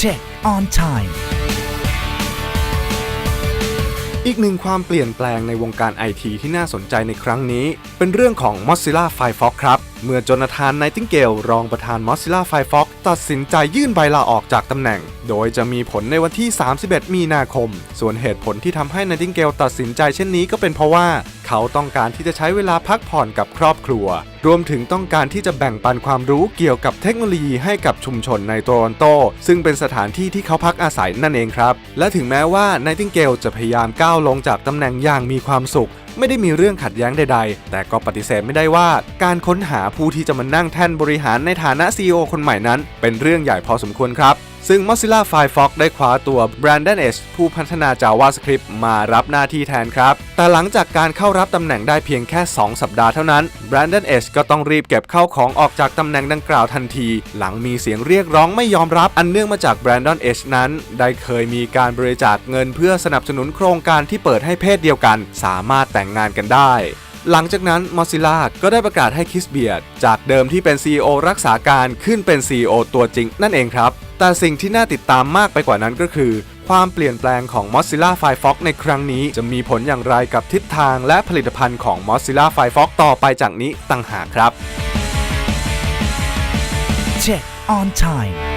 Check on time อีกหนึ่งความเปลี่ยนแปลงในวงการไอทีที่น่าสนใจในครั้งนี้ เป็นเรื่องของ Mozilla Firefox ครับ เมื่อจนาธานไนติงเกลรองประธาน Mozilla Firefox ตัดสินใจยื่นใบลาออกจากตำแหน่ง โดยจะมีผลในวันที่ 31 มีนาคม ส่วนเหตุผลที่ทำให้ไนติงเกลตัดสินใจเช่นนี้ก็เป็นเพราะว่า เขาต้องการที่จะใช้เวลาพักผ่อนกับครอบครัว รวมถึงต้องการที่จะแบ่งปันความรู้เกี่ยวกับเทคโนโลยีให้กับชุมชนในโตรอนโต ซึ่งเป็นสถานที่ที่เขาพักอาศัยนั่นเองครับ และถึงแม้ว่าไนติงเกลจะพยายามก้าวลงจากตำแหน่งอย่างมีความสุขไม่ได้มีเรื่องขัดแย้งใดๆ แต่ก็ปฏิเสธไม่ได้ว่า การค้นหาผู้ที่จะมานั่งแท่นบริหารในฐานะ CEO คนใหม่นั้น เป็นเรื่องใหญ่พอสมควรครับ ซึ่ง Mozilla Firefox ได้คว้าตัว Brandon S ผู้พัฒนา JavaScript มารับหน้าที่แทนครับ แต่หลังจากการเข้ารับตำแหน่งได้เพียงแค่ 2 สัปดาห์เท่านั้น Brandon S ก็ต้องรีบเก็บเข้าของออกจากตำแหน่งดังกล่าวทันที หลังมีเสียงเรียกร้องไม่ยอมรับอันเนื่องมาจาก Brandon S นั้น ได้เคยมีการบริจาคเงินเพื่อสนับสนุนโครงการที่เปิดให้เพศเดียวกัน สามารถแต่งงานกันได้ หลังจากนั้น Mozilla ก็ได้ประกาศให้คิสเบียดจากเดิมที่เป็น CEO รักษาการขึ้นเป็น CEO ตัวจริงนั่นเองครับ แต่สิ่งที่น่าติดตามมากไปกว่านั้นก็คือ ความเปลี่ยนแปลงของ Mozilla Firefox ในครั้งนี้จะมีผลอย่างไรกับทิศทางและผลิตภัณฑ์ของ Mozilla Firefox ต่อไปจากนี้ต่างหากครับ Check on time